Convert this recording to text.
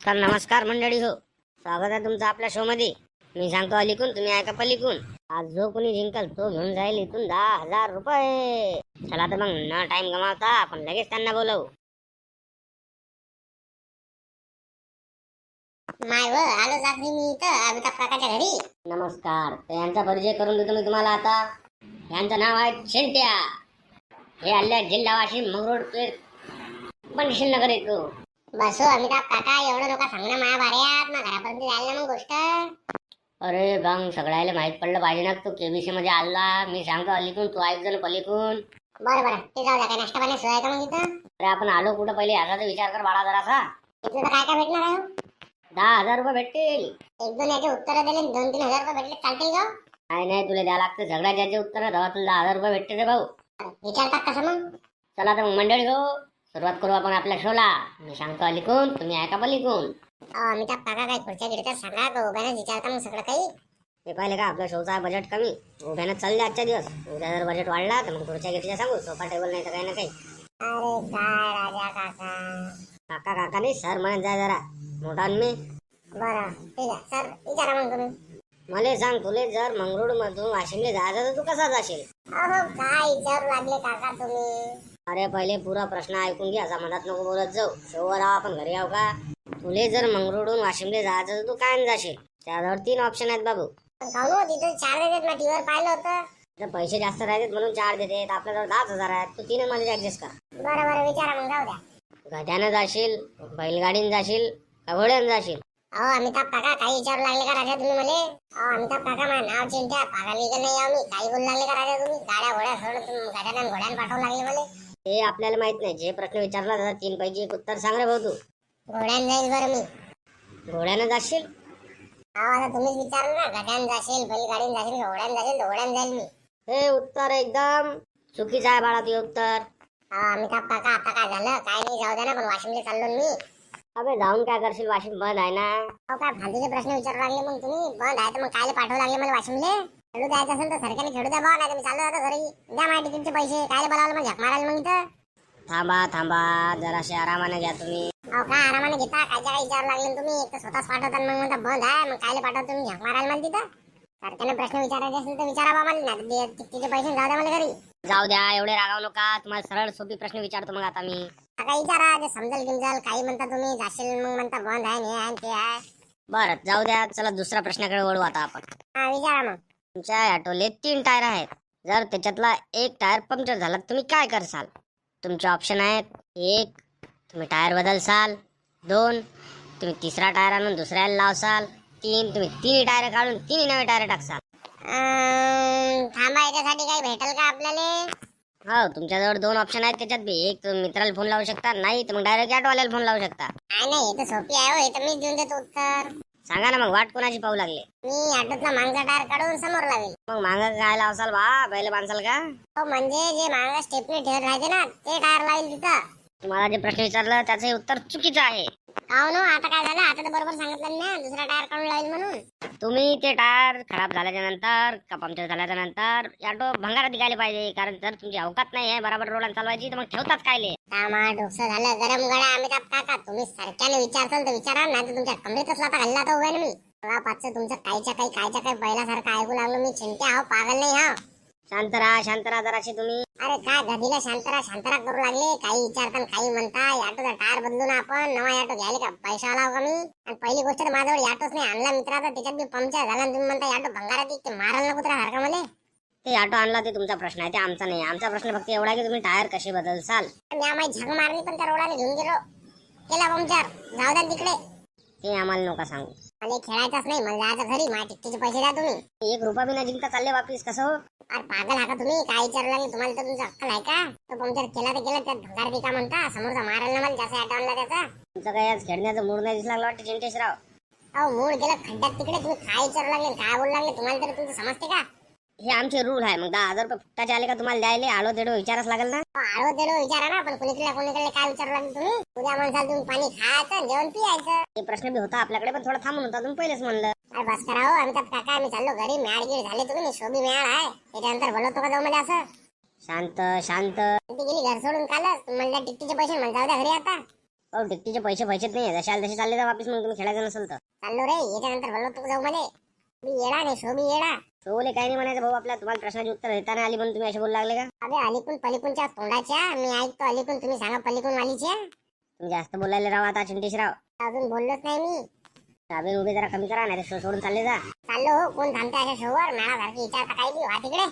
तर नमस्कार मंडळी हो. स्वागत आहे तुमचं आपल्या शो मध्ये मी सांगतो अलीकून तुम्ही ऐका पलीकून. आज जो कोणी जिंकल तो घेऊन जाईल इथून दहा हजार रुपये. चला तर मग न टाइम गमावता आपण लगेच त्यांना बोलवू. माय व आलो मी इथं अमिताभ काकाच्या घरी. नमस्कार. तर यांचा परिचय करून देतो मी तुम्हाला आता. यांचं नाव आहे शेंट्या. हे आल्या जिल्हा वाशिम मंगरूळ पेठ पण नगर येतो. बसो अमिताभ काका एवढं नका सांगणं माया बाऱ्यात मग घरापर्यंत जायला ना मग गोष्ट. अरे बंग सगळ्याला माहीत पडलं पाहिजे ना. तू केबीसी मध्ये आला मी सांगतो अलीकून तू ऐक जण पलीकून बरं बरं. ते जाऊ द्या काय नाश्ता पाणी सोय का मग इथं? अरे आपण आलो कुठं पहिले? याचा तर विचार कर बाळा जरासा. तर काय काय भेटणार आहे हो? दहा हजार रुपये भेटतील. एक दोन याचे उत्तर दिले आणि दोन तीन हजार रुपये भेटले चालतील का हो? नाही नाही तुला द्यावं लागतं. सगळ्या ज्याचे उत्तर दहा तुला दहा हजार रुपये भेटते रे भाऊ. विचारतात कसं मग? चला तर मग मंडळी हो. सुरुवात करू आपण आपल्या शोला. मी सांगतो अलीकून तुम्ही ऐका पलीकून अहो, अमिताभ काका काय खुर्च्या गिडच्या सांगा का उभ्याने विचारता मग सगळं काही? हे पाहिले का आपल्या शोचा आहे बजेट कमी. उभ्यानं चालले आजच्या दिवस. उद्या जर बजेट वाढला तर मग पुढच्या घेतल्या सांगू. सोफा टेबल नाही तर काही ना काही. अरे काय राजा काका. काका काका नाही सर म्हणत जाय जरा. मोठा मी. बरं ठीक आहे. सर विचारा मग तुम्ही. मला सांग तुले जर मंगरुळ मधून वाशिमले जायचं तर तू कसा जाशील? अहो काय विचारू लागले काका तुम्ही. अरे पहिले पुरा प्रश्न ऐकून घे असा मधात नको बोलत जाऊ. शोवर राव आपण घरी आहो का? तुले जर मंगरुळहून वाशिमले जायचं तर तू काय जाशील? त्यावर तीन ऑप्शन आहेत बाबू. काहून हो तिथं चार देतात ना टीव्हीवर पाहिलं होतं. जर पैसे जास्त राहतात म्हणून चार देते आपल्याजवळ दहाच हजार आहेत तू तीन मध्ये ऍडजस्ट कर. बरं बरं विचारा मग जाऊ द्या. गध्यानं जाशील बैलगाडीनं जाशील का घोड्यानं जाशील? अहो अमिताभ काका काही विचारू लागले का राजा तुम्ही मला? अहो अमिताभ काका माझं नाव चिंट्या पागल विगल नाही मी. काही बोलू लागले का राजा तुम्ही? गाड्या घोड्या सोडून गाड्यानं घोड्यानं पाठवू लागले मला. हे आपल्याला माहीत नाही. जे प्रश्न विचारला तर तीन पैकी एक उत्तर सांग रे भाऊ तू. घोड्यानं जाईल बरं मी. घोड्यानं जाशील? आता तुम्हीच विचारलं ना. गाड्यानं जाशील बैलगाडीनं जाशील का घोड्यानं जाशील घोड्यानं जाईल मी. हे उत्तर एकदम चुकीचं आहे बाळा ते उत्तर. अहो अमिताभ काका आता काय झालं? काय नाही जाऊ द्या ना पण वाशिमला चाललो ना मी. अबे जाऊन काय करशील? वाशिम बंद आहे ना. अहो काय फालतूचे प्रश्न विचारू लागले मग तुम्ही? बंद आहे तर मग कायले पाठवू लागले मला वाशिमले? खेळू द्यायचं असेल तर सरकारने खेळू द्या बा नाही मी चाललो जातो घरी. द्या माझ्या तिकीटचे पैसे. कायले बोलावलं मग? झक मारायला मग इथं. थांबा थांबा. जराशे आरामाने घ्या तुम्ही. अहो काय आरामाने घेता? काय काय विचारू लागले तुम्ही? एक तर स्वतःच पाठवता मग. म्हणता बंद आहे मग कायले पाठवतो तुम्ही? झक मारायला मला तिथं. सरकारने प्रश्न विचारायचे असेल तर विचारा बा मला नाही तिकीटचे पैसे जाऊ द्या मला घरी. जाऊ द्या एवढे रागावू नका. तुम्हाला सरळ सोपी प्रश्न विचारतो मग आता मी. आता विचारा. जे समजेल गिमजेल काही म्हणता तुम्ही. जाशील मग म्हणता बंद आहे हे ते आहे. बरं जाऊ द्या. चला दुसऱ्या प्रश्नाकडे वळू आता आपण. हा विचारा मग. तुमच्या ऑटोले तीन टायर आहेत. जर त्याच्यातला एक टायर पंक्चर झाला तुम्ही काय करसाल? तुमचे ऑप्शन आहेत. एक तुम्ही टायर बदलसाल. दोन तुम्ही तिसरा टायर आणून दुसऱ्याला लावसाल. तीन तुम्ही तिन्ही टायर काढून तिन्ही नवे टायर टाकसाल. अं, थांबा याच्यासाठी काही भेटेल का आपल्याला? हो तुमच्याजवळ दोन ऑप्शन आहेत त्याच्यात बी. एक तुम्ही मित्राला फोन लावू शकता. नाही तर मग डायरेक्ट ऑटोवाल्याला फोन लावू शकता. नाही नाही हे तर सोपी आहे हो. हे तर मीच देऊन देतो उत्तर. सांगा ना मग वाट कोणाची पाहू लागले? मी ऑटोतला मागचा टायर काढून समोर लावेल मग माग काय लावसाल बा बैल बांधसाल का? हो म्हणजे जे मागं स्टेपनी ठेवत राहते ना ते टायर लावेल तिथं. तुम्हाला जे प्रश्न विचारलं त्याचं उत्तर चुकीचं आहे. हो ना आता काय झालं? आता तर बरोबर सांगितलं ना दुसरा टायर काढून लावेल म्हणून. तुम्ही ते टायर खराब झाल्याच्यानंतर का पंक्चर झाल्याच्यानंतर ऑटो भंगारात निघाले पाहिजे कारण जर तुमची अवकात नाही आहे बरोबर रोडाने चालवायची तर मग ठेवताच कायले झालं गरम गड्या अमिताभ काका तुम्ही सारख्याने विचारताल तर विचारा नाही तर तुमच्या कमरेतच आता घालला तर उभ्या ना मी. तेव्हा पाचचं तुमचं काहीच्या काही कायच्या काही पहिल्यासारखं ऐकू लागलो मी चिंते आहो पागल नाही हा शांत राहा शांत राहा जराशी तुम्ही. अरे काय गदीला शांतरा शांतरा करू लागले. काही विचारता काही म्हणता ऑटोचा टायर बदलू ना आपण. नवा ऑटो घ्यायला का पैसा आला का मी? आणि पहिली गोष्ट तर माझ्यावर ऑटोच नाही. आणला मित्राचा त्याच्यात मी पंक्चर झाला तुम्ही म्हणता ऑटो भंगारात ते. मारायला नको तुला हरका मला. ते ऑटो आणला ते तुमचा प्रश्न आहे ते आमचा नाही. आमचा प्रश्न फक्त एवढा की तुम्ही टायर कसे बदलसाल? मी आम्हाला झक मारली पण त्या रोडाने घेऊन गेलो. केला पंक्चर. जाऊ द्या तिकडे. ते आम्हाला नका सांगू. मला खेळायचंच नाही. मला जायचं घरी. माझ्या टिकटीचे पैसे द्या तुम्ही. एक रुपया बी न जिंकता. चालले वापिस. कसं हो? अरे पागल हा का तुम्ही. काय विचारू लागले? तुम्हाला तर तुमचं अक्कल आहे का? तो पंक्चर केला तर केला. त्यात भंगार बी का म्हणता? समोरचा मारायला मला. जास्त ऑटो आणला त्याचा. तुमचं काही आज खेळण्याचा मूड नाही दिसला वाटतं चिंटेशराव अहो मूळ गेलं खड्ड्यात तिकडे. तुम्ही काय विचारू लागले? काय बोलू लागले? तुम्हाला तरी तुमचं समजते का? हे आमचे रूल आहे. मग दहा हजार रुपये फुकटाचे आले का तुम्हाला द्यायला? आलो तेडो विचारच लागेल ना. आळो तेडो विचारा ना पण कुणीकडे कोणीकडे काय विचारू लागले तुम्ही? उद्या माणसाला तुम्ही पाणी खायचं जेवण पियायचं. ते प्रश्न बी होता आपल्याकडे पण थोडा थांबून होता. तुम्ही पहिलेच म्हणलं. अरे बस करा हो अमिताभ काका आम्ही चाललो घरी. झाले तुम्ही शोभी मॅड आहे. त्याच्यानंतर बोलवतो का जाऊ मला असं? शांत शांत. ती गेली घर सोडून कालच. म्हणल्या टिकटीचे पैसे म्हणजे जाऊ द्या घरी आता. हो टिकटीचे पैसे पैसेच नाही जसे आले तसे चालले जा वापस मग तुम्ही खेळायचं नसेल तर. चाललो रे. याच्यानंतर बोललो तू जाऊ मध्ये मी येडा नाही शो मी येडा सोले काही नाही म्हणायचं भाऊ आपल्या तुम्हाला प्रश्नाची उत्तर देताना आली म्हणून तुम्ही असे बोलू लागले का? अबे अलीकून पलीकूनच्या तोंडाच्या. मी ऐकतो अलीकून. तुम्ही सांगा पलीकून वालीच्या तुम्ही जास्त बोलायला राव आता चिंटेशराव अजून बोललोच नाही मी. दाबेन उभे जरा कमी करा नाही शो सोडून चालले जा. चाललो हो कोण थांबते अशा शोवर? मॅडा सारखी विचारता काही बी वा तिकडे.